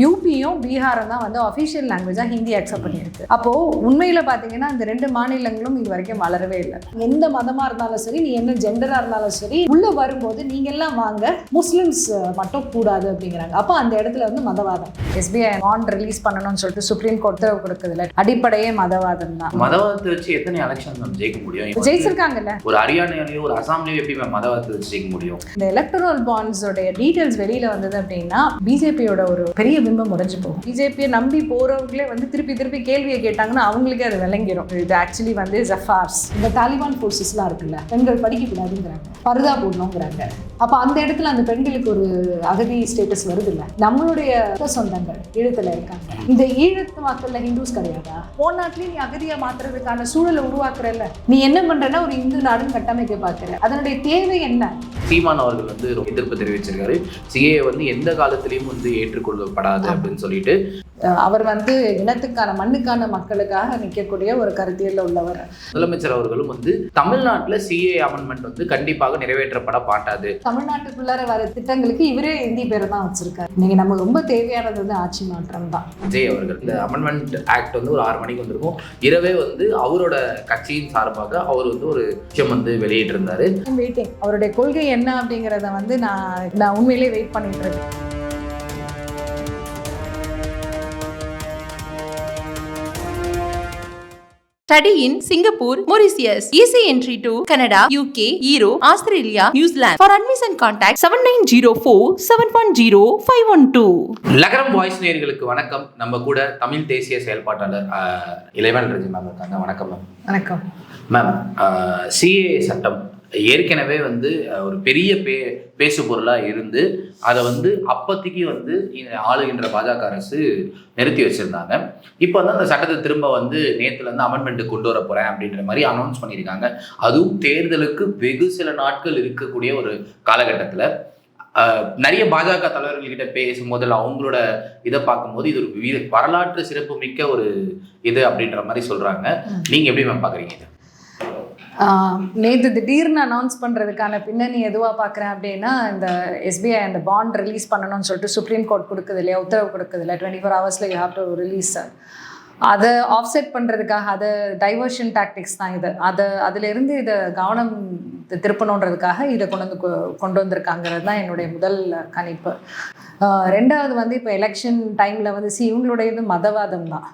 யூபியும் பீகாரும் தான் வந்து official லாங்குவேஜா Hindi accept பண்ணியிருக்கு. அப்போ உண்மையில பாத்தீங்கன்னா இந்த ரெண்டு மாநிலங்களும் இது வரைக்கும் வளரவே இல்லை. எந்த மதமா இருந்தாலும் சரி நீ என்ன ஜெண்டரா இருந்தாலும் சரி உள்ள வரும்போது நீங்க எல்லாம் வாங்க முஸ்லிம்ஸ் மட்டும் கூடாது அப்படிங்கிறாங்க. அப்போ அந்த இடத்துல வந்து மதவாதம். எஸ்பிஐ பாண்ட் ரிலீஸ் பண்ணணும்னு சொல்லிட்டு சுப்ரீம் கோர்ட் உத்தரவு கொடுக்குதுல அடிப்படையே மதவாதம் தான். மதவாதத்தை வச்சு எத்தனை எலெக்ஷன் மேம் ஜெயிக்க முடியும்? ஜெயிச்சிருக்காங்கல்ல. ஒரு ஹரியானாலையோ ஒரு அசாம்லயோ எப்படி மதவாதத்தை வச்சு ஜெயிக்க முடியும்? இந்த எலக்ட்ரல் பாண்ட்ஸோடைய டீடைல்ஸ் வெளியில வந்தது அப்படின்னா பிஜேபியோட ஒரு பெரிய பிம்பம் உடைஞ்சு போகும். பிஜேபியை நம்பி போறவங்களே வந்து திருப்பி திருப்பி கேள்வியை கேட்டாங்கன்னா அவங்களுக்கே அது விளங்கிரும். இது ஆக்சுவலி வந்து ஜஃபார்ஸ் இந்த தாலிபான் ஃபோர்ஸஸ்லாம் இருக்குல்ல பெண்கள் படிக்கக்கூடாதுங்கிறாங்க. பருதா போடணுங்கிறாங்க. அப்போ அந்த இடத்துல அந்த பெண்களுக்கு ஒரு அகதி ஸ்டேட்டஸ் வருது இல்ல நம்மளுடைய சொந்தங்கள் ஈழத்துல இருக்காங்க. இந்த ஈழத்து மக்கள்ல ஹிந்துஸ் கிடையாதா? போன நாட்டிலேயே நீ அகதியா மாத்துறதுக்கான சூழலை உருவாக்குறல்ல. நீ என்ன பண்றன்னா ஒரு இந்து நாடுன்னு கட்டமைக்க பாக்குற. அதனுடைய தேவை என்ன? சீமான் அவர்கள் வந்து ரொம்ப எதிர்ப்பு தெரிவிச்சிருக்காரு. சிஏ வந்து எந்த காலத்திலையும் வந்து ஏற்றுக்கொள்ளப்படாது அப்படின்னு சொல்லிட்டு. அவர் வந்து இனத்துக்கான மண்ணுக்கான மக்களுக்காக நிற்கக்கூடிய ஒரு கருத்தியல்ல உள்ளவர். முதலமைச்சர் அவர்களும் வந்து தமிழ்நாட்டுல சிஏ அமெண்ட்மெண்ட் வந்து கண்டிப்பாக நிறைவேற்றப்பட மாட்டாது. தமிழ்நாட்டுக்குள்ளார வர திட்டங்களுக்கு இவரே இந்தி பேரை தான் வச்சிருக்காரு. இன்னைக்கு நமக்கு ரொம்ப தேவையானது வந்து ஆட்சி மாற்றம் தான். விஜய் அவர்கள் இந்த அமெண்ட்மெண்ட் ஆக்ட் வந்து ஒரு ஆறு மணிக்கு வந்திருக்கும். இரவே வந்து அவரோட கட்சியின் சார்பாக அவர் வந்து ஒரு விஷயம் வந்து வெளியிட்டிருந்தாரு. வெயிட்டிங் அவருடைய கொள்கை என்ன அப்படிங்கிறத வந்து நான் நான் உண்மையிலேயே வெயிட் பண்ணிட்டு இருக்கேன். Study in Singapore, Mauritius. Easy entry to Canada, UK, Europe, Australia, New Zealand. For admission contact 7904 710 512. லகரம் வாய்ஸ் நேயர்களுக்கு வணக்கம் நம்ம கூட தமிழ் தேசிய செயல்பாட்டாளர் இளைவன் ரஜி மேம் இருக்காங்க வணக்கம் மேம் வணக்கம் மேம் சிஏ சட்டம் ஏற்கனவே வந்து ஒரு பெரிய பே பேசு பொருளாக இருந்து அதை வந்து அப்போதைக்கு வந்து ஆளுகின்ற பாஜக அரசு நிறுத்தி வச்சிருந்தாங்க. இப்போ வந்து அந்த சட்டத்தை திரும்ப வந்து நேத்துல இருந்து அமெண்ட்மெண்ட் கொண்டு வர போறேன் அப்படின்ற மாதிரி அனௌன்ஸ் பண்ணியிருக்காங்க. அதுவும் தேர்தலுக்கு வெகு சில நாட்கள் இருக்கக்கூடிய ஒரு காலகட்டத்தில் நிறைய பாஜக தலைவர்கள்கிட்ட பேசும்போது அவங்களோட இதை பார்க்கும்போது இது ஒரு வீ- வரலாற்று சிறப்பு மிக்க ஒரு இது அப்படின்ற மாதிரி சொல்றாங்க. ம். நீங்க எப்படி மேம் பாக்குறீங்க நேற்று திடீர்னு அனௌன்ஸ் பண்ணுறதுக்கான பின்னணி எதுவாக பார்க்குறேன் அப்படின்னா இந்த எஸ்பிஐ அந்த பாண்ட் ரிலீஸ் பண்ணணும்னு சொல்லிட்டு சுப்ரீம் கோர்ட் கொடுக்குது இல்லையா உத்தரவு கொடுக்குது இல்லை டுவெண்ட்டி ஃபோர் ஹவர்ஸில் யூ ஹாவ் டு ரிலீஸ் அதை ஆஃப்செட் பண்ணுறதுக்காக அதை டைவர்ஷன் டாக்டிக்ஸ் தான் இது. அதை அதிலிருந்து இதை கவனம் திருப்பணுன்றதுக்காக இதை கொண்டு வந்து கொ- கொண்டு வந்திருக்காங்கிறது தான் என்னுடைய முதல் கணிப்பு. ரெண்டாவது வந்து இப்போ எலெக்ஷன் டைமில் வந்து சி இவங்களுடைய இது மதவாதம் தான்.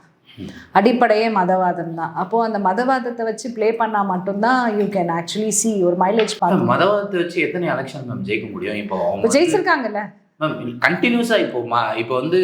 அடிப்படையே மதவாதம் தான் அப்போ அந்த மதவாதத்தை வச்சு ப்ளே பண்ணா மட்டும்தான் யூ கேன் ஆக்சுவலி சி ஒரு மைலேஜ் பார்க்க மதவாதத்தை வச்சு எத்தனை எலெக்ஷன் மேம் ஜெயிக்க முடியும்? இப்போ ஜெயிச்சிருக்காங்கல்ல? மேம் கண்டினியூஸா இப்போ மா- இப்போ வந்து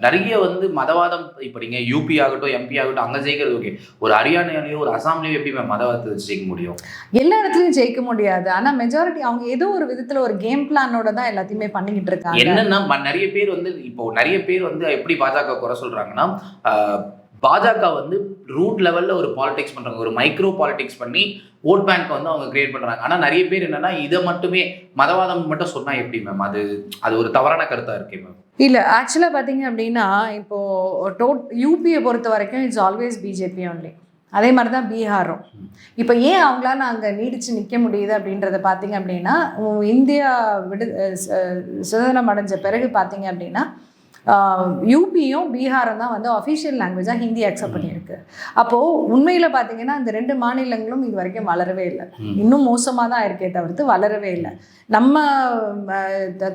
நிறைய வந்து மதவாதம் இப்போ நீங்க யூபி ஆகட்டும் எம்பி ஆகட்டும் அங்க ஜெயிக்கிறது ஓகே ஒரு ஹரியானாலையோ ஒரு அசாம்லயோ எப்படி மதவாதத்தை ஜெயிக்க முடியும். எல்லா இடத்துலயும் ஜெயிக்க முடியாது. ஆனா மெஜாரிட்டி அவங்க ஏதோ ஒரு விதத்துல ஒரு கேம் பிளானோட தான் எல்லாத்தையுமே பண்ணிக்கிட்டு இருக்காங்க. என்னன்னா நிறைய பேர் வந்து இப்போ நிறைய பேர் வந்து எப்படி பாஜக குறை சொல்றாங்கன்னா ஆஹ், பாஜக வந்து ரூட் லெவலில் ஒரு பாலிடிக்ஸ் பண்ணுறாங்க ஒரு மைக்ரோ பாலிடிக்ஸ் பண்ணி ஓட் பேங்க் வந்து அவங்க கிரியேட் பண்ணுறாங்க ஆனால் நிறைய பேர் என்னென்னா இதை மட்டுமே மதவாதம் மட்டும் சொன்னால் எப்படி மேம் அது அது ஒரு தவறான கருத்தாக இருக்கே மேம் இல்லை ஆக்சுவலாக பார்த்தீங்க அப்படின்னா இப்போது டோட் யூபியை பொறுத்த வரைக்கும் இட்ஸ் ஆல்வேஸ் பிஜேபி ஒன்லி அதே மாதிரி தான் பீகாரும். இப்போ ஏன் அவங்களால அங்கே நீடிச்சு நிற்க முடியுது அப்படின்றத பார்த்தீங்க அப்படின்னா இந்தியா விடு சுதந்திரம் அடைஞ்ச பிறகு பார்த்தீங்க அப்படின்னா யூபியும் பீகாரும் தான் வந்து அஃபிஷியல் லாங்குவேஜாக ஹிந்தி அக்செப்ட் பண்ணியிருக்கு. அப்போது உண்மையில் பார்த்தீங்கன்னா இந்த ரெண்டு மாநிலங்களும் இது வரைக்கும் வளரவே இல்லை. இன்னும் மோசமாக தான் இருக்கே தவிர்த்து வளரவே இல்லை. நம்ம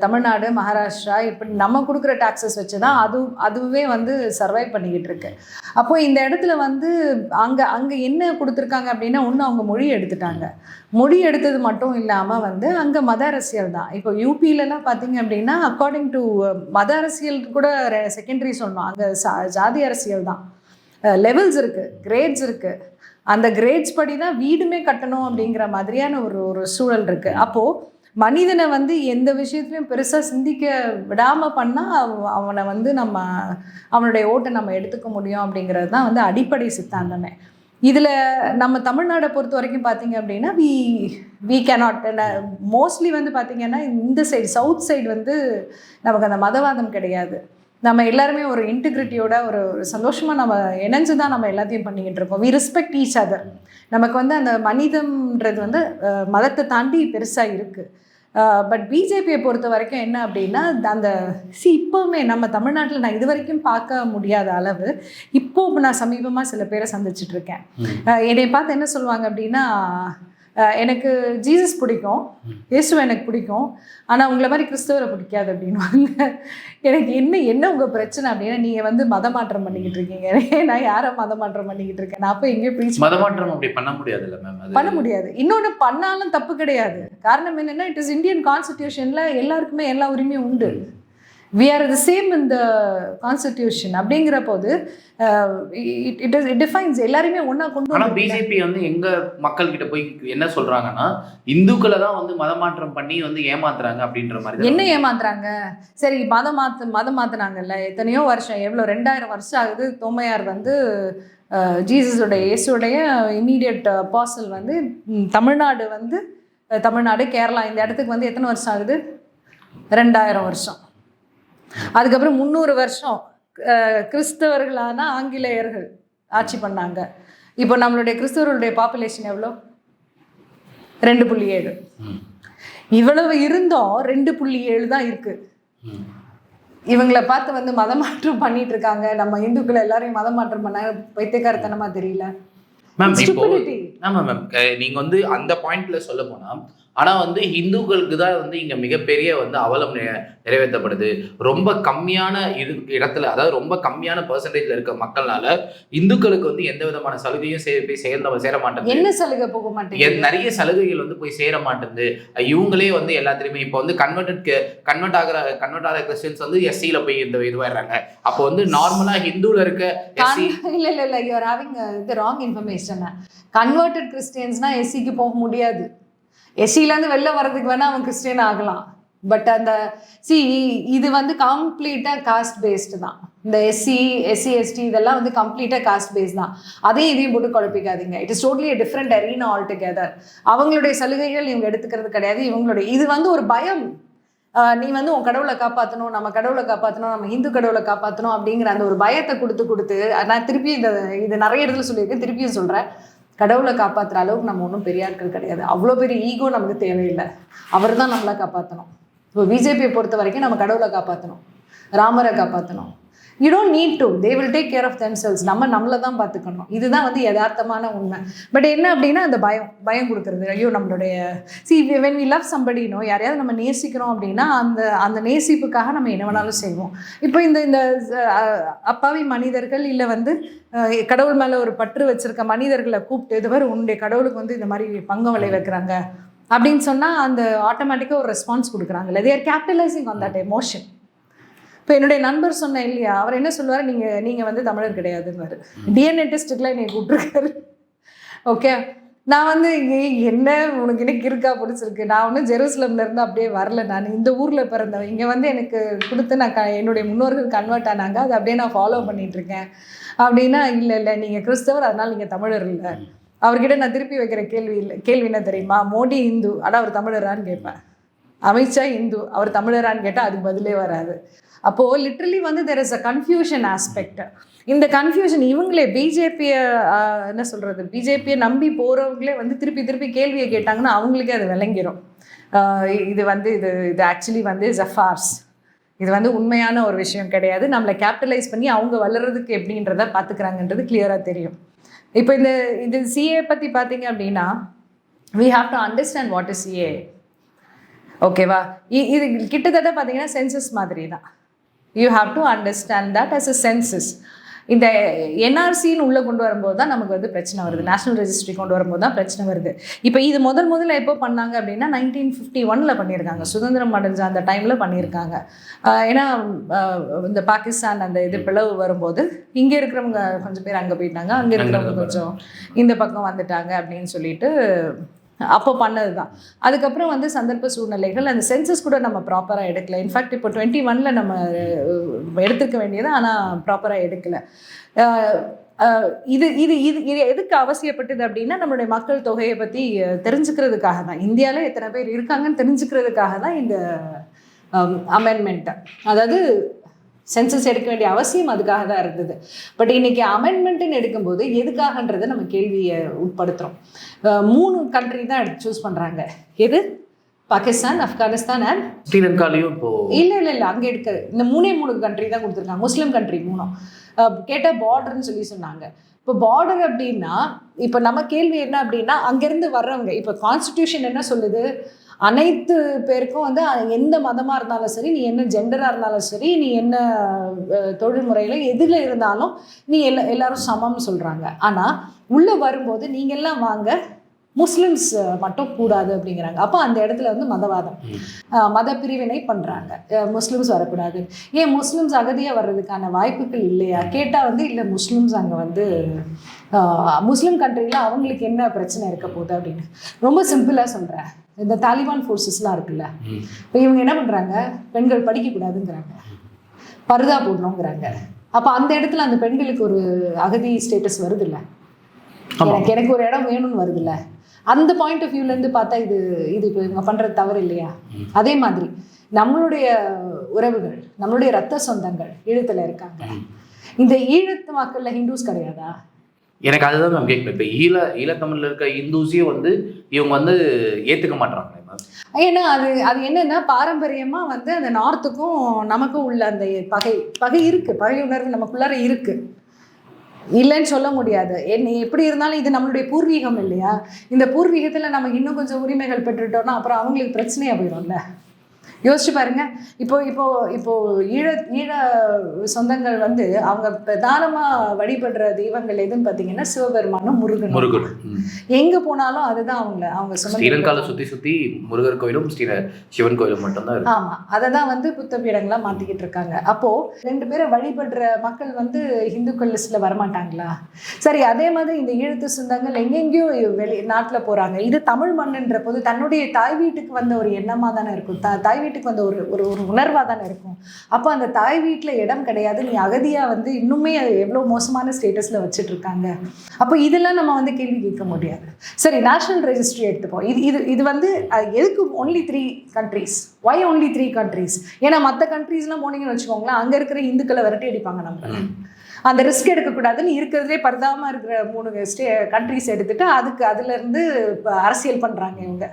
தமிழ்நாடு மகாராஷ்டிரா இப்படி நம்ம கொடுக்குற டாக்ஸஸ் வச்சு தான் அது அதுவே வந்து சர்வைவ் பண்ணிக்கிட்டு இருக்கு. அப்போ இந்த இடத்துல வந்து அங்கே அங்கே என்ன கொடுத்துருக்காங்க அப்படின்னா ஒன்று அவங்க மொழி எடுத்துட்டாங்க. மொழி எடுத்தது மட்டும் இல்லாமல் வந்து அங்கே மத அரசியல் தான். இப்போ யூபிலலாம் பார்த்தீங்க அப்படின்னா அக்கார்டிங் டு மத அரசியல் கூட செகண்டரி சொன்னோம். அங்கே ஜாதி அரசியல் தான். லெவல்ஸ் இருக்குது கிரேட்ஸ் இருக்குது அந்த கிரேட்ஸ் படி தான் வீடுமே கட்டணும் அப்படிங்கிற மாதிரியான ஒரு ஒரு சூழல் இருக்குது அப்போது மனிதனை வந்து எந்த விஷயத்துலையும் பெருசாக சிந்திக்க விடாமல் பண்ணால் அவனை வந்து நம்ம அவனுடைய ஓட்டை நம்ம எடுத்துக்க முடியும் அப்படிங்கிறது தான் வந்து அடிப்படை சித்தாந்தமே. இதில் நம்ம தமிழ்நாடை பொறுத்த வரைக்கும் பார்த்தீங்க அப்படின்னா வி வி கேனாட் மோஸ்ட்லி வந்து பார்த்தீங்கன்னா இந்த சைடு சவுத் சைடு வந்து நமக்கு அந்த மதவாதம் கிடையாது. நம்ம எல்லாருமே ஒரு இன்டிகிரிட்டியோட ஒரு சந்தோஷமாக நம்ம இணைஞ்சு தான் நம்ம எல்லாத்தையும் பண்ணிக்கிட்டு இருக்கோம். வி ரெஸ்பெக்ட் ஈச் அதர் நமக்கு வந்து அந்த மனிதம்ன்றது வந்து மதத்தை தாண்டி பெருசாக இருக்குது பட் பிஜேபியை பொறுத்த வரைக்கும் என்ன அப்படின்னா அந்த சி இப்போவுமே நம்ம தமிழ்நாட்டில் நான் இது வரைக்கும் பார்க்க முடியாத அளவு இப்போ நான் சமீபமாக சில பேரை சந்திச்சுட்டு இருக்கேன். அஹ் என்னை பார்த்து என்ன சொல்லுவாங்க அப்படின்னா எனக்கு ஜீசஸ் பிடிக்கும். இயேசு எனக்கு பிடிக்கும். ஆனால் உங்களை மாதிரி கிறிஸ்தவரை பிடிக்காது அப்படின்வாங்க எனக்கு என்ன என்ன உங்கள் பிரச்சனை அப்படின்னா நீங்கள் வந்து மத மாற்றம் பண்ணிக்கிட்டு இருக்கீங்க. நான் யாரை மத மாற்றம் பண்ணிக்கிட்டு இருக்கேன்? நான் அப்போ எங்கேயோ ப்ரீச் மதமாற்றம் அப்படி பண்ண முடியாதுல்ல மேம் பண்ண முடியாது. இன்னொன்று பண்ணாலும் தப்பு கிடையாது. காரணம் என்னன்னா இட் இஸ் இந்தியன் கான்ஸ்டிடியூஷன்ல எல்லாருக்குமே எல்லா உரிமையும் உண்டு. வி ஆர் த சேம் இந்த கான்ஸ்டிடியூஷன் அப்படிங்கிற போது இட் இட் இட் டிஃபைன்ஸ் எல்லாருமே ஒன்றா கொண்டு ஆனா வந்து பிஜேபி வந்து எங்க மக்கள் கிட்ட போய் என்ன சொல்றாங்கன்னா இந்துக்களை தான் வந்து மதமாற்றம் பண்ணி வந்து ஏமாத்துறாங்க அப்படின்ற மாதிரி என்ன ஏமாத்துறாங்க? சரி மதம் மாத்து மதம் மாத்துனாங்கல்ல. எத்தனையோ வருஷம் எவ்வளோ ரெண்டாயிரம் வருஷம் ஆகுது. தோமையார் வந்து அஹ், ஜீசஸோடைய இயேசுடைய இம்மீடியட் அப்பாசல் வந்து தமிழ்நாடு வந்து தமிழ்நாடு கேரளா இந்த இடத்துக்கு வந்து எத்தனை வருஷம் ஆகுது? ரெண்டாயிரம் வருஷம். அதுக்கப்புறம் முந்நூறு வருஷம் கிறிஸ்தவர்களான ஆங்கிலேயர்கள் ஆட்சி பண்ணாங்க. இப்போ நம்மளுடைய கிறிஸ்தவர்களுடைய பாப்புலேஷன் எவ்வளோ? ரெண்டு புள்ளி ஏழு. இவ்வளவு இருந்தும் ரெண்டு புள்ளி ஏழு தான் இருக்கு. இவங்களை பார்த்து வந்து மதமாற்றம் பண்ணிட்டு இருக்காங்க. நம்ம இந்துக்கள் எல்லாரையும் மதமாற்றம் பண்ண பைத்தியக்காரத்தனமா தெரியல. மேம் இப்போ மேம் வந்து அந்த பாயிண்ட்ல சொல்ல போனா ஆனா வந்து இந்துக்களுக்கு தான் வந்து இங்க மிகப்பெரிய வந்து அவலம் நிறைவேற்றப்படுது. ரொம்ப கம்மியான இது இடத்துல அதாவது ரொம்ப கம்மியான பெர்சன்டேஜ்ல இருக்க மக்கள்னால இந்துக்களுக்கு வந்து எந்த விதமான சலுகையும் சே- போய் சேர்ந்த சேர மாட்டேங்குது. என்ன சலுகை போக மாட்டேங்குது? நிறைய சலுகைகள் வந்து போய் சேர மாட்டேங்குது. இவங்களே வந்து எல்லாத்துலயுமே இப்போ வந்து கன்வெர்டட் கன்வெர்ட் ஆகிற கன்வெர்ட் ஆகிற கிறிஸ்டியன்ஸ் வந்து எஸ்சியில போய் இந்த இதுவாயிடுறாங்க அப்போ வந்து நார்மலா ஹிந்துல இருக்க இல்ல இல்ல இல்ல யூஆர் ஹேவிங் இது ராங் இன்ஃபர்மேஷன் கன்வெர்டட் கிறிஸ்டியன்ஸ்னா எஸ்சிக்கு போக முடியாது. எஸ்சிலேருந்து வெளில வர்றதுக்கு வேணால் அவன் கிறிஸ்டியன் ஆகலாம். பட் அந்த சி இது வந்து கம்ப்ளீட்டாக காஸ்ட் பேஸ்டு தான். இந்த எஸ்சி எஸ்சி எஸ்டி இதெல்லாம் வந்து கம்ப்ளீட்டாக காஸ்ட் பேஸ் தான். அதையும் இதையும் போட்டு குழப்பிக்காதீங்க. It is totally different arena all together அவங்களுடைய சலுகைகள் இவங்க எடுத்துக்கிறது கிடையாது. இவங்களுடைய இது வந்து ஒரு பயம். நீ வந்து உன் கடவுளை காப்பாற்றணும் நம்ம கடவுளை காப்பாற்றணும் நம்ம இந்து கடவுளை காப்பாற்றணும் அப்படிங்கிற அந்த ஒரு பயத்தை கொடுத்து கொடுத்து நான் திருப்பி இந்த இது நிறைய இடத்துல சொல்லியிருக்கேன் திருப்பியும் சொல்கிறேன் கடவுளை காப்பாற்றுற அளவுக்கு நம்ம ஒன்றும் பெரிய ஆட்கள் கிடையாது. அவ்வளோ பெரிய ஈகோ நமக்கு தேவையில்லை. அவர் தான் நம்மளை காப்பாற்றணும் இப்போ பிஜேபியை பொறுத்த வரைக்கும் நம்ம கடவுளை காப்பாற்றணும் ராமரை காப்பாற்றணும் you don't need to they will take care of themselves நம்ம நம்மளை தான் பார்த்துக்கணும். இதுதான் வந்து யதார்த்தமான உண்மை. பட் என்ன அப்படின்னா அந்த பயம் பயம் கொடுக்குறது. ஐயோ நம்மளுடைய சி வென் வி லவ் சம்படினோ யாரையாவது நம்ம நேசிக்கிறோம் அப்படின்னா அந்த அந்த நேசிப்புக்காக நம்ம என்ன வேணாலும் செய்வோம். இப்போ இந்த இந்த அப்பாவி மனிதர்கள் இல்லை வந்து கடவுள் மேலே ஒரு பற்று வச்சிருக்க மனிதர்களை கூப்பிட்டு இது மாதிரி உன்னுடைய கடவுளுக்கு வந்து இந்த மாதிரி பங்கம் விளை வைக்கிறாங்க. அப்படின்னு சொன்னால் அந்த ஆட்டோமேட்டிக்காக ஒரு response கொடுக்குறாங்கல்ல. They're capitalising on that emotion இப்போ என்னுடைய நண்பர் சொன்னேன் இல்லையா? அவர் என்ன சொல்லுவார்? நீங்கள் நீங்கள் வந்து தமிழர் கிடையாதுன்னு டிஎன்ஏ டெஸ்ட்டுக்குலாம் என்னை கூப்பிட்டுருக்காரு. ஓகே நான் வந்து ஏய், என்ன உனக்கு எனக்கு இருக்கா? பிடிச்சிருக்கு. நான் ஒன்றும் ஜெருசலம்ல இருந்து அப்படியே வரல நான். இந்த ஊரில் பிறந்தவன். இங்கே வந்து எனக்கு கொடுத்து நான் க என்னுடைய முன்னோர்கள் கன்வெர்ட் ஆனாங்க. அதை அப்படியே நான் ஃபாலோ பண்ணிட்டு இருக்கேன் அப்படின்னா இல்லை இல்லை நீங்கள் கிறிஸ்தவர் அதனால நீங்கள் தமிழர் இல்லை. அவர்கிட்ட நான் திருப்பி வைக்கிற கேள்வி இல்லை. கேள்வி என்ன தெரியுமா? மோடி இந்து. ஆனால் அவர் தமிழரான்னு கேட்பேன். அமித்ஷா இந்து. அவர் தமிழரான்னு கேட்டால் அதுக்கு பதிலே வராது. அப்போது லிட்ரலி வந்து there is a confusion aspect இந்த கன்ஃபியூஷன் இவங்களே பிஜேபியை என்ன சொல்கிறது பிஜேபியை நம்பி போகிறவங்களே வந்து திருப்பி திருப்பி கேள்வியை கேட்டாங்கன்னா அவங்களுக்கே அது விளங்கிரும். இது வந்து இது இது ஆக்சுவலி வந்து இஸ் அ ஃபார்ஸ் இது வந்து உண்மையான ஒரு விஷயம் கிடையாது. நம்மளை கேபிட்டலைஸ் பண்ணி அவங்க வளர்றதுக்கு எப்படின்றத பார்த்துக்கிறாங்கன்றது கிளியராக தெரியும். இப்போ இந்த இது சிஏ பற்றி பார்த்தீங்க அப்படின்னா we have to understand what is CA ஓகேவா இ- இது கிட்டத்தட்ட பார்த்தீங்கன்னா சென்சஸ் மாதிரி தான் you have to understand that as a census இந்த என்ஆர்சின்னு உள்ளே கொண்டு வரும்போது தான் நமக்கு வந்து பிரச்சனை வருது. நேஷனல் ரெஜிஸ்ட்ரி கொண்டு வரும்போது தான் பிரச்சனை வருது. இப்போ இது முதல் முதல்ல எப்போ பண்ணாங்க அப்படின்னா நைன்டீன் ஃபிஃப்டி ஒனில் பண்ணியிருக்காங்க. சுதந்திரம் அடைஞ்ச அந்த டைமில் பண்ணியிருக்காங்க. ஏன்னா இந்த பாகிஸ்தான் அந்த இது பிளவு வரும்போது இங்கே இருக்கிறவங்க கொஞ்சம் பேர் அங்கே போயிட்டாங்க. அங்கே இருக்கிறவங்க கொஞ்சம் இந்த பக்கம் வந்துட்டாங்க அப்படின்னு சொல்லிட்டு அப்போ பண்ணது தான் அதுக்கப்புறம் வந்து சந்தர்ப்ப சூழ்நிலைகள் அந்த சென்சஸ் கூட நம்ம ப்ராப்பராக எடுக்கல. இன்ஃபேக்ட் இப்போ டுவெண்ட்டி ஒனில் நம்ம எடுத்துக்க வேண்டியது ஆனால் ப்ராப்பராக எடுக்கலை. இது இது இது இது எதுக்கு அவசியப்பட்டது அப்படின்னா நம்மளுடைய மக்கள் தொகையை பற்றி தெரிஞ்சுக்கிறதுக்காக தான். இந்தியாவில் எத்தனை பேர் இருக்காங்கன்னு தெரிஞ்சுக்கிறதுக்காக தான் இந்த அமெண்ட்மெண்ட்டை அதாவது சென்சஸ் எடுக்க வேண்டிய அவசியம் அதுக்காக தான் இருந்தது. பட் இன்னைக்கு அமெண்ட்மெண்ட்டுன்னு எடுக்கும்போது எதுக்காகன்றதை நம்ம கேள்வியை உட்படுத்துகிறோம் மூணு கண்ட்ரி தான் எடுத்து சூஸ் பண்ணுறாங்க எது? பாகிஸ்தான் ஆப்கானிஸ்தான் அண்ட் ஸ்ரீலங்காலையும் இல்ல இல்ல இல்ல அங்க எடுக்க இந்த மூணே மூணு கண்ட்ரி தான் கொடுத்துருக்காங்க. முஸ்லீம் கண்ட்ரி மூணும். அஹ் கேட்டா பார்டர்னு சொல்லி சொன்னாங்க. இப்போ பார்டர் அப்படின்னா இப்போ நம்ம கேள்வி என்ன அப்படின்னா அங்கேருந்து வர்றவங்க இப்போ கான்ஸ்டிடியூஷன் என்ன சொல்லுது? அனைத்து பேருக்கும் வந்து எந்த மதமாக இருந்தாலும் சரி நீ என்ன ஜெண்டராக இருந்தாலும் சரி நீ என்ன அஹ், தொழில் முறையில் எதில் இருந்தாலும் நீ எல்லா எல்லாரும் சமம்னு சொல்கிறாங்க ஆனால் உள்ளே வரும்போது நீங்கள்லாம் வாங்க முஸ்லிம்ஸ் மட்டும் கூடாது அப்படிங்கிறாங்க. அப்போ அந்த இடத்துல வந்து மதவாதம். மத பிரிவினை பண்ணுறாங்க முஸ்லிம்ஸ் வரக்கூடாது. ஏன் முஸ்லிம்ஸ் அகதியாக வர்றதுக்கான வாய்ப்புகள் இல்லையா? கேட்டால் வந்து இல்லை முஸ்லிம்ஸ் அங்கே வந்து முஸ்லிம் கண்ட்ரியில் அவங்களுக்கு என்ன பிரச்சனை இருக்க போகுது அப்படின்னு? ரொம்ப சிம்பிளாக சொல்கிறேன் இந்த தாலிபான் ஃபோர்ஸஸ்லாம் இருக்குல்ல. இப்போ இவங்க என்ன பண்ணுறாங்க பெண்கள் படிக்கக்கூடாதுங்கிறாங்க. பருதா போடணுங்கிறாங்க. அப்போ அந்த இடத்துல அந்த பெண்களுக்கு ஒரு அகதி ஸ்டேட்டஸ் வருதுல்ல? ஆமா. எனக்கு எனக்கு ஒரு இடம் வேணும்னு வருதுல்ல? அந்த பாயிண்ட் ஆஃப் வியூலேருந்து பார்த்தா இது இது இப்போ இவங்க பண்ணுறது தவறு இல்லையா? அதே மாதிரி நம்மளுடைய உறவுகள் நம்மளுடைய ரத்த சொந்தங்கள் ஈழத்தில் இருக்காங்க. இந்த ஈழத்து மக்கள்ல ஹிந்துஸ் கிடையாதா? எனக்கு அதுதான் மேம் கேட்கணும் இப்போ ஈழ ஈழத்தமிழில் இருக்க இந்துஸையும் வந்து இவங்க வந்து ஏத்துக்க மாட்டாங்க ஏன்னா அது அது என்னன்னா பாரம்பரியமா வந்து அந்த நார்த்துக்கும் நமக்கும் உள்ள அந்த பகை பகை இருக்கு. பகை உணர்வு நமக்குள்ளார இருக்கு. இல்லைன்னு சொல்ல முடியாது. என்ன எப்படி இருந்தாலும் இது நம்மளுடைய பூர்வீகம் இல்லையா? இந்த பூர்வீகத்தில் நமக்கு இன்னும் கொஞ்சம் உரிமைகள் பெற்றுட்டோம்னா அப்புறம் அவங்களுக்கு பிரச்சனையாக போயிடும்ல. யோசிச்சு பாருங்க. இப்போ இப்போ இப்போ ஈழ ஈழ சொந்தங்கள் வந்து அவங்க பிரதானமா வழிபடுற தெய்வங்கள் எதுன்னு பார்த்தீங்கன்னா சிவபெருமானும் முருகன் ம். எங்க போனாலும் அதுதான் அவங்க அவங்க ஸ்ரீலங்கால சுத்தி சுத்தி முருகர் கோயிலும் ஸ்ரீ சிவன் கோயிலும் மட்டும்தான் இருக்கு. ஆமா. அதை தான் வந்து புத்த பீடங்களா மாத்திக்கிட்டு இருக்காங்க. அப்போ ரெண்டு பேரை வழிபடுற மக்கள் வந்து இந்துக்கள் லிஸ்ட்ல வரமாட்டாங்களா? சரி அதே மாதிரி இந்த ஈழத்து சொந்தங்கள் எங்கெங்கேயோ வெளி நாட்டுல போறாங்க. இது தமிழ் மண்ணுன்ற போது தன்னுடைய தாய் வீட்டுக்கு வந்த ஒரு எண்ணமா தானே இருக்கும். தாய் வீட்டுக்கு வந்த ஒரு ஒரு ஒரு உணர்வா தானே இருக்கும். அப்போ அந்த தாய் வீட்டுல இடம் கிடையாது. நீ அகதியா வந்து இன்னுமே எவ்வளவு மோசமான ஸ்டேட்டஸ்ல வச்சுட்டு இருக்காங்க அப்போ இதெல்லாம் நம்ம வந்து கேள்வி கேட்க முடியாது. சரி நேஷனல் ரெஜிஸ்ட்ரி எடுத்துப்போம். இது இது இது வந்து எதுக்கு only three countries why only three countries ஏன்னா மற்ற கண்ட்ரீஸ்லாம் போனீங்கன்னு வச்சுக்கோங்களேன் அங்கே இருக்கிற இந்துக்களை விரட்டி அடிப்பாங்க நம்ம அந்த ரிஸ்க் எடுக்கக்கூடாதுன்னு இருக்கிறதுலே பரிதாபமாக இருக்கிற மூணு ஸ்டே கண்ட்ரிஸ் எடுத்துட்டு அதுக்கு அதுலேருந்து அரசியல் பண்ணுறாங்க இவங்க.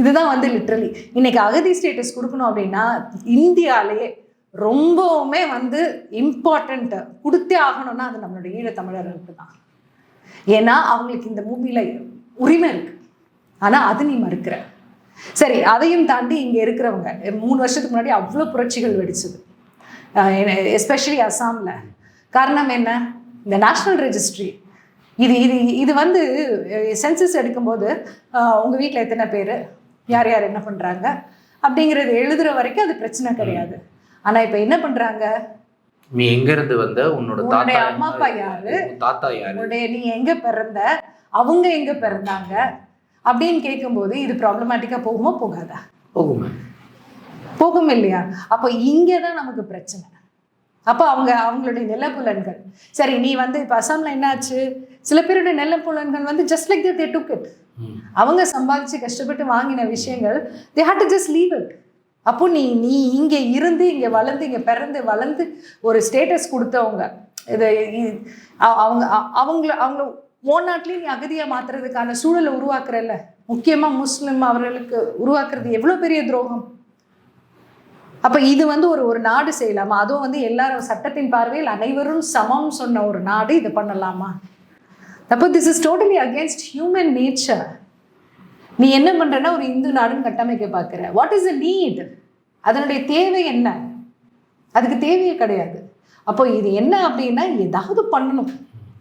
இதுதான் வந்து லிட்ரலி இன்னைக்கு அகதி ஸ்டேட்டஸ் கொடுக்கணும் அப்படின்னா இந்தியாவிலேயே ரொம்பவுமே வந்து இம்பார்ட்டண்ட் கொடுத்தே ஆகணும்னா அது நம்மளுடைய ஈழத்தமிழர்களுக்கு தான். ஏன்னா அவங்களுக்கு இந்த மூவில உரிமை இருக்கு. ஆனா அது நீ மறுக்கிற. சரி அதையும் தாண்டி இங்க இருக்கிறவங்க மூணு வருஷத்துக்கு முன்னாடி அவ்வளோ புரட்சிகள் வெடிச்சது. எஸ்பெஷலி அசாம்ல. காரணம் என்ன? இந்த நேஷனல் ரெஜிஸ்ட்ரி இது இது இது வந்து சென்சஸ் எடுக்கும்போது அஹ், உங்க வீட்டில் எத்தனை பேர்? யார் யார் என்ன பண்றாங்க? அப்படிங்கிறது எழுதுற வரைக்கும் அது பிரச்சனை கிடையாது. ஆனா இப்போ என்ன பண்றாங்க? நீ எங்க இருந்து வந்த? உன்னோட தாத்தா அம்மா அப்பா யாரு? தாத்தா யாரு? உன்னுடைய நீ எங்க பிறந்த? அவங்க எங்க பிறந்தாங்க? அப்படின்னு கேட்கும்போது இது ப்ராப்ளமேட்டிக்கா போகுமா? போகாதா? போகும். போகும் இல்லையா அப்போ இங்கே தான் நமக்கு பிரச்சனை. அப்போ அவங்க அவங்களுடைய நிலப்புலன்கள் சரி நீ வந்து இப்போ அசாம்ல என்னாச்சு? சில பேருடைய நிலப்புலன்கள் வந்து just like they took it. அவங்க சம்பாதிச்சு கஷ்டப்பட்டு வாங்கின விஷயங்கள் they had to just leave it அப்போ நீ நீ இங்கே இருந்து இங்கே வளர்ந்து இங்கே பிறந்து வளர்ந்து ஒரு ஸ்டேட்டஸ் கொடுத்தவங்க. இது அவங்க அவங்கள அவங்கள ஓன் நாட்டிலேயே நீ அகதியாக மாத்துறதுக்கான சூழலை உருவாக்குறல்ல. முக்கியமாக முஸ்லிம் அவர்களுக்கு உருவாக்குறது எவ்வளோ பெரிய துரோகம்? அப்ப இது வந்து ஒரு ஒரு நாடு செய்யலாமா? அதுவும் வந்து எல்லாரும் சட்டத்தின் பார்வையில் அனைவரும் சமம் சொன்ன ஒரு நாடு இதை பண்ணலாமா? அப்போ this is totally against human nature நீ என்ன பண்றன்னா ஒரு இந்து நாடுன்னு கட்டமைக்க பார்க்குற வாட் இஸ் த நீட் அதனுடைய தேவை என்ன? அதுக்கு தேவையே கிடையாது. அப்போ இது என்ன அப்படின்னா ஏதாவது பண்ணணும்.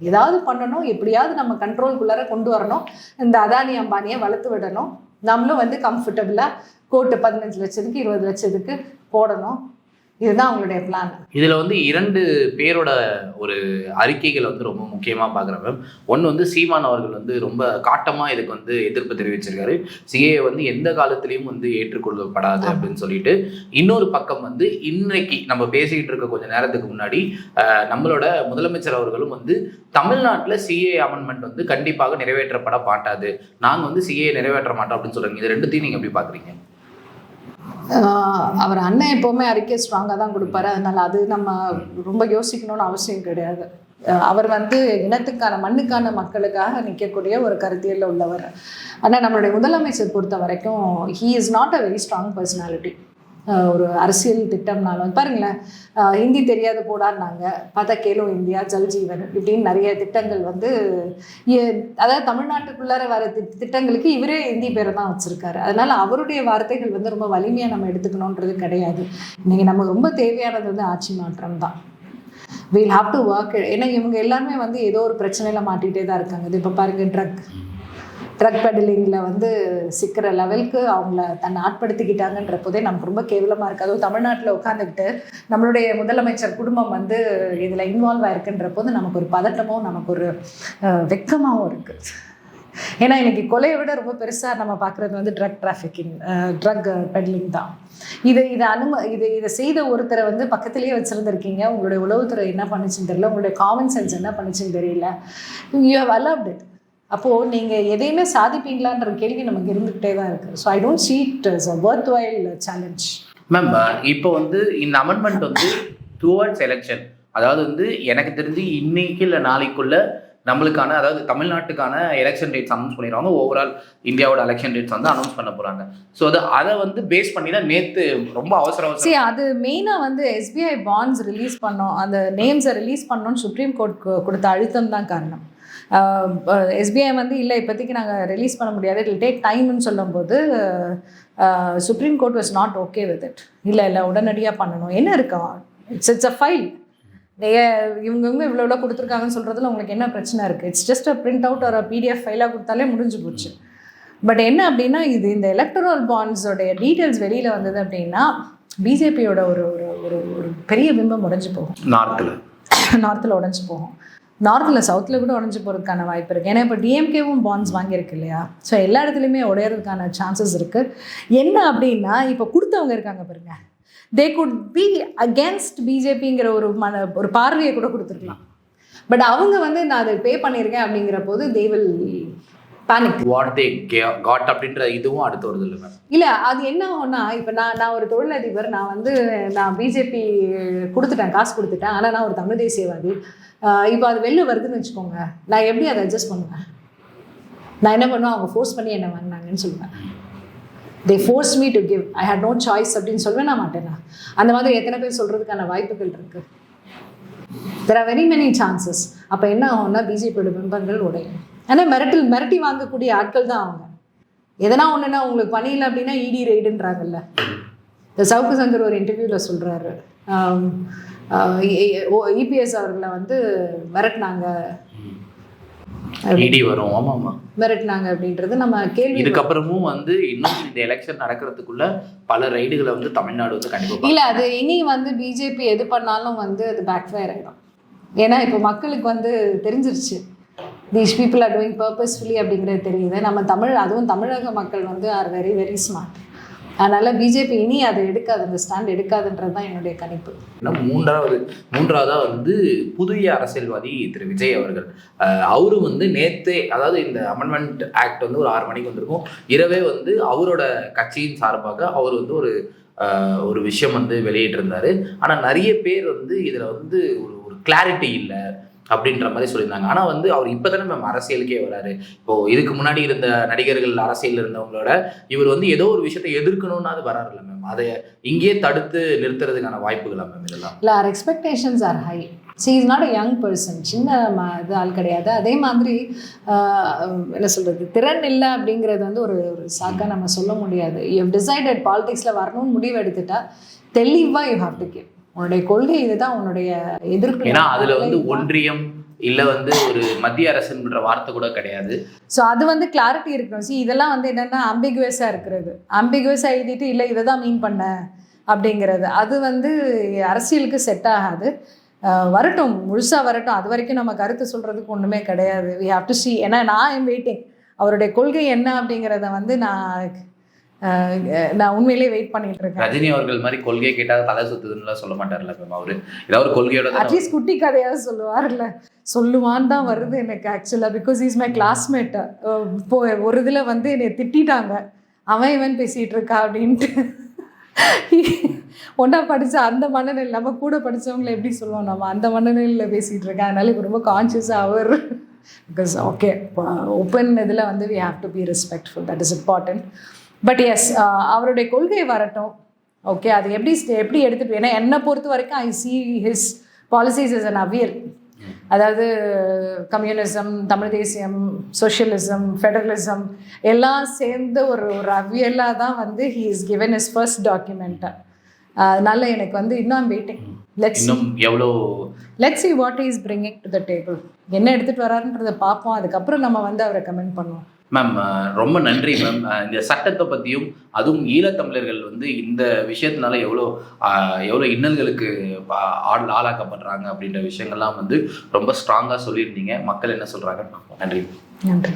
ஏதாவது பண்ணணும். எப்படியாவது நம்ம கண்ட்ரோல்குள்ளார கொண்டு வரணும். இந்த அதானி அம்பானியை வளர்த்து விடணும். நம்மளும் வந்து கம்ஃபர்டபுளாக கோட்டு பதினஞ்சு லட்சத்துக்கு இருபது லட்சத்துக்கு போடணும். இதுதான் அவங்களுடைய பிளான் இதுல வந்து இரண்டு பேரோட ஒரு அறிக்கைகள் வந்து ரொம்ப முக்கியமா பாக்குறேன் மேம் ஒன்று வந்து சீமான் அவர்கள் வந்து ரொம்ப காட்டமா இதுக்கு வந்து எதிர்ப்பு தெரிவிச்சிருக்காரு. சிஏ வந்து எந்த காலத்திலையும் வந்து ஏற்றுக்கொள்ளப்படாது அப்படின்னு சொல்லிட்டு இன்னொரு பக்கம் வந்து இன்னைக்கு நம்ம பேசிக்கிட்டு இருக்க கொஞ்ச நேரத்துக்கு முன்னாடி நம்மளோட முதலமைச்சர் அவர்களும் வந்து தமிழ்நாட்டில் சிஏ அமெண்ட்மெண்ட் வந்து கண்டிப்பாக நிறைவேற்றப்பட மாட்டாது. நாங்க வந்து சிஏ நிறைவேற்ற மாட்டோம் அப்படின்னு சொல்றாங்க. இது ரெண்டுத்தையும் நீங்க எப்படி பாக்குறீங்க? ஆஹ் அவர் அண்ணன் எப்போவுமே அறிக்கை ஸ்ட்ராங்காக தான் கொடுப்பாரு. அதனால அது நம்ம ரொம்ப யோசிக்கணும்னு அவசியம் கிடையாது. அவர் வந்து இனத்துக்கான மண்ணுக்கான மக்களுக்காக நிற்கக்கூடிய ஒரு கருத்தியலில் உள்ளவர். ஆனால் நம்மளுடைய முதலமைச்சர் பொறுத்த வரைக்கும் he is not a very strong personality ஒரு அரசியல் திட்டம்னாலும் பாருங்களேன் ஹிந்தி தெரியாது போடான்னாங்க. பார்த்தா கேலோ இந்தியா ஜல் ஜீவன் இப்படின்னு நிறைய திட்டங்கள் வந்து அதாவது தமிழ்நாட்டுக்குள்ளார வர திட்டங்களுக்கு இவரே ஹிந்தி பேரை தான் வச்சிருக்காரு. அதனால அவருடைய வார்த்தைகள் வந்து ரொம்ப வலிமையா நம்ம எடுத்துக்கணுன்றது கிடையாது. இன்னைக்கு நமக்கு ரொம்ப தேவையானது வந்து ஆட்சி மாற்றம் தான். வீல் ஹாவ் டு ஒர்க் ஏன்னா இவங்க எல்லாருமே வந்து ஏதோ ஒரு பிரச்சனையில மாட்டிகிட்டே தான் இருக்காங்க. இது இப்போ பாருங்க ட்ரக் ட்ரக் பெடலிங்கில் வந்து சிக்கிற லெவலுக்கு அவங்கள தன்னை ஆட்படுத்திக்கிட்டாங்கன்ற போதே நமக்கு ரொம்ப கேவலமாக இருக்குது அதுவும் தமிழ்நாட்டில் உட்காந்துக்கிட்டு நம்மளுடைய முதலமைச்சர் குடும்பம் வந்து இதில் இன்வால்வ் ஆயிருக்குன்ற போது நமக்கு ஒரு பதட்டமும் நமக்கு ஒரு வெக்கமாகவும் இருக்குது ஏன்னா இன்னைக்கு கொலையை விட ரொம்ப பெருசாக நம்ம பார்க்குறது வந்து ட்ரக் டிராஃபிக்கிங் ட்ரக் பெட்லிங் தான். இது இதை அனும இது இதை செய்த ஒருத்தரை வந்து பக்கத்துலேயே வச்சுருந்துருக்கீங்க. உங்களுடைய உளவுத்துறை என்ன பண்ணுச்சுன்னு தெரியல. உங்களுடைய காமன் சென்ஸ் என்ன பண்ணுச்சுன்னு தெரியல. யூ ஹவ் அலவ்ட் இட் அப்போது நீங்கள் எதையுமே சாதிப்பீங்களான்ற கேள்வி நமக்கு இருந்துகிட்டே தான் இருக்குது so I don't see it as a worthwhile challenge ma'am இப்போ வந்து இந்த அமெண்ட்மெண்ட் வந்து டுவர்ட்ஸ் எலெக்ஷன் அதாவது வந்து எனக்கு தெரிஞ்சு இன்னைக்கு இல்லை நாளைக்குள்ள நம்மளுக்கான அதாவது தமிழ்நாட்டுக்கான எலெக்ஷன் டேட்ஸ் அனௌன்ஸ் பண்ணிடுவாங்க. ஓவரால் இந்தியாவோட எலெக்ஷன் டேட்ஸ் வந்து அனௌன்ஸ் பண்ண போறாங்க. ஸோ அது அதை வந்து பேஸ் பண்ணி தான் நேற்று ரொம்ப அவசர அவசரம் சரி அது மெயினாக வந்து எஸ்பிஐ பாண்ட்ஸ் ரிலீஸ் பண்ணோம். அந்த நேம்ஸை ரிலீஸ் பண்ணோம்னு சுப்ரீம் கோர்ட் கொடுத்த அழுத்தம் தான் காரணம். எஸ்பிஐ வந்து இல்லை இப்போதைக்கு நாங்கள் ரிலீஸ் பண்ண முடியாது. இட் டேக் டைம்னு சொல்லும்போது supreme court was not okay with it இல்லை இல்லை உடனடியாக பண்ணணும். என்ன இருக்கா? இட்ஸ் இட்ஸ் அ ஃபைல் இவங்க இவங்க இவ்வளோ இவ்வளோ கொடுத்துருக்காங்கன்னு சொல்கிறதுல உங்களுக்கு என்ன பிரச்சனை இருக்குது it's just a print out ஒரு பிடிஎஃப் ஃபைலாக கொடுத்தாலே முடிஞ்சு போச்சு. பட் என்ன அப்படின்னா இது இந்த எலக்ட்ரல் பாண்ட்ஸோடைய டீட்டெயில்ஸ் வெளியில் வந்தது அப்படின்னா பிஜேபியோட ஒரு ஒரு ஒரு ஒரு பெரிய பிம்பம் உடைஞ்சு போகும். நார்த்தில் நார்த்தில் உடஞ்சி போகும். நார்த்தில் சவுத்தில் கூட உடஞ்சி போகிறதுக்கான வாய்ப்பு இருக்குது ஏன்னா இப்போ டிஎம்கேவும் பாண்ட்ஸ் வாங்கியிருக்கு இல்லையா? ஸோ எல்லா இடத்துலையுமே உடையறதுக்கான சான்சஸ் இருக்குது என்ன அப்படின்னா இப்போ கொடுத்தவங்க இருக்காங்க பாருங்க. தே குட் பி அகேன்ஸ்ட் பிஜேபிங்கிற ஒரு மன ஒரு பார்வையை கூட கொடுத்துருக்கலாம். பட் அவங்க வந்து நான் அதை பே பண்ணியிருக்கேன் அப்படிங்கிற போது they will panic what they got அப்படின்ற இதுவும் அடுத்து வருது இல்லை மேம் இல்லை அது என்ன ஆகும்னா இப்போ நான் நான் ஒரு தொழிலதிபர் நான் வந்து நான் பிஜேபி கொடுத்துட்டேன் காசு கொடுத்துட்டேன் ஆனால் நான் ஒரு தமிழ் தேசியவாதி. இப்போ அது வெளில வருதுன்னு வச்சுக்கோங்க நான் எப்படி அதை அட்ஜஸ்ட் பண்ணுவேன்? நான் என்ன பண்ணுவேன்? அவங்க ஃபோர்ஸ் பண்ணி என்ன வாங்கினாங்கன்னு சொல்லுவேன். They force me to give I had no choice அப்படின்னு சொல்லுவேன் நான் மாட்டேனா அந்த மாதிரி எத்தனை பேர் சொல்கிறதுக்கான வாய்ப்புகள் இருக்குது there are very many chances அப்போ என்ன ஆகும்னா பிஜேபியோட பிம்பங்கள் உடையும். ஆனால் மிரட்டல் மிரட்டி வாங்கக்கூடிய ஆட்கள் தான் அவங்க. எதனா ஒன்றுனா உங்களுக்கு பணியில் அப்படின்னா இடி ரைடுன்றாங்கல்ல இந்த சவுக்கு சங்கர் ஒரு இன்டர்வியூவில் சொல்கிறாரு இபிஎஸ் அவர்களை வந்து மிரட்டினாங்க. இடி வரும். ஆமா ஆமா. மிரட்டினாங்க அப்படின்றது நம்ம கேள்வி. இதுக்கப்புறமும் வந்து இன்னும் இந்த எலெக்ஷன் நடக்கிறதுக்குள்ள பல ரைடுகளை வந்து தமிழ்நாடு வந்து இல்லை அது இனி வந்து பிஜேபி எது பண்ணாலும் வந்து அது பேக் ஃபயர் ஆகிடும் ஏன்னா இப்போ மக்களுக்கு வந்து தெரிஞ்சிருச்சு. These people are doing purposefully அப்படிங்கிறது தெரியுது. நம்ம தமிழ் அதுவும் தமிழக மக்கள் வந்து ஆர் வெரி வெரி ஸ்மார்ட் அதனால் பிஜேபி இனி அதை எடுக்காது அந்த ஸ்டாண்ட் எடுக்காதுன்றது தான் என்னுடைய கணிப்பு. மூன்றாவது மூன்றாவதாக வந்து புதிய அரசியல்வாதி திரு விஜய் அவர்கள். அவரு வந்து நேத்தே அதாவது இந்த அமெண்ட்மெண்ட் ஆக்ட் வந்து ஒரு ஆறு மணிக்கு வந்திருக்கும். இரவே வந்து அவரோட கட்சியின் சார்பாக அவர் வந்து ஒரு ஒரு விஷயம் வந்து வெளியிட்டிருந்தாரு. ஆனால் நிறைய பேர் வந்து இதில் வந்து ஒரு ஒரு கிளாரிட்டி இல்லை. அப்படின்ற மாதிரி சொல்லியிருந்தாங்க. ஆனால் வந்து அவர் இப்பதானே மேம் அரசியலுக்கே வராரு. இப்போ இதுக்கு முன்னாடி இருந்த நடிகர்கள் அரசியல் இருந்தவங்களோட இவர் வந்து ஏதோ ஒரு விஷயத்தை எதிர்க்கணும்னா அது வராருல்ல மேம். அதை இங்கேயே தடுத்து நிறுத்துறதுக்கான வாய்ப்புகளா மேம் இதெல்லாம்? இல்லை our expectations are high she is not a young person சின்ன ம இது ஆள் கிடையாது. அதே மாதிரி என்ன சொல்கிறது திறன் இல்லை அப்படிங்கிறது வந்து ஒரு ஒரு சாக்காக நம்ம சொல்ல முடியாது. யூ டிசைடட் பாலிடிக்ஸில் வரணும்னு முடிவு எடுத்துட்டா தெளிவாக யூ ஹாவ் டு கிவ் உன்னுடைய கொள்கை இதுதான் உன்னுடைய எதிர்ப்பு. ஏன்னா அதுல வந்து ஒன்றியம் இல்ல வந்து ஒரு மத்திய அரசுன்ற வார்த்தை கூட கிடையாது. ஸோ அது வந்து கிளாரிட்டி இருக்கணும். சி இதெல்லாம் வந்து என்னென்னா அம்பிகுவஸாக இருக்கிறது. அம்பிகுவஸாக எழுதிட்டு இல்லை இதை தான் மீன் பண்ண அப்படிங்கிறது. அது வந்து அரசியலுக்கு செட் ஆகாது. வரட்டும். முழுசாக வரட்டும். அது வரைக்கும் நம்ம கருத்து சொல்கிறதுக்கு ஒன்றுமே கிடையாது. வி ஹாவ் டு சி ஏன்னா நான் எம் வெயிட்டிங் அவருடைய கொள்கை என்ன அப்படிங்கிறத வந்து நான் நான் உண்மையிலேயே வெயிட் பண்ணிட்டு இருக்கேன். ரஜினி அவர்கள் மாதிரி கொள்கை கேட்டா தலை சுத்துதுன்னு சொல்ல மாட்டார்ல மேம் அவரு. ஏதாவது ஒரு கொள்கையோட அட்லீஸ்ட் குட்டி கதையாவது சொல்லுவார்ல. சொல்லுவான்னு தான் வருது எனக்கு ஆக்சுவலாக பிகாஸ் இஸ் மை கிளாஸ்மேட் இப்போ ஒரு இதில் வந்து என்னை திட்டிட்டாங்க. அவன் இவன் பேசிகிட்டு இருக்கா அப்படின்ட்டு. ஒன்றா படித்த அந்த மனநிலை நம்ம கூட படித்தவங்களை எப்படி சொல்லுவோம்? நம்ம அந்த மனநிலையில் பேசிகிட்டு இருக்கேன். அதனால இப்போ ரொம்ப கான்ஷியஸாக அவர். பிகாஸ் ஓகே ஓப்பன் இதில் வந்து we have to be respectful that is important but yes அவருடைய கொள்கை வரட்டும். ஓகே அது எப்படி எப்படி எடுத்துகிட்டு ஏன்னா என்னை பொறுத்த வரைக்கும் I see his policies is an avial அதாவது கம்யூனிசம் தமிழ் தேசியம் சோஷியலிசம் ஃபெடரலிசம் எல்லாம் சேர்ந்து ஒரு ஒரு அவியலாக தான் வந்து he is given is first டாக்குமெண்ட்டை அதனால எனக்கு வந்து இன்னும் வெயிட்டிங் லெட்ஸ் எவ்வளோ? Let's see what is bringing to the table என்ன எடுத்துகிட்டு வராருன்றதை பார்ப்போம். அதுக்கப்புறம் நம்ம வந்து அவரை கமெண்ட் பண்ணுவோம். மேம் ரொம்ப நன்றி மேம் இந்த சட்டத்தை பற்றியும் அதுவும் ஈழத்தமிழர்கள் வந்து இந்த விஷயத்தினால எவ்வளோ எவ்வளோ இன்னல்களுக்கு ஆள் ஆளாக்கப்படுறாங்க அப்படின்ற விஷயங்கள்லாம் வந்து ரொம்ப ஸ்ட்ராங்காக சொல்லியிருந்தீங்க. மக்கள் என்ன சொல்கிறாங்கன்னு பார்ப்போம். நன்றி. நன்றி.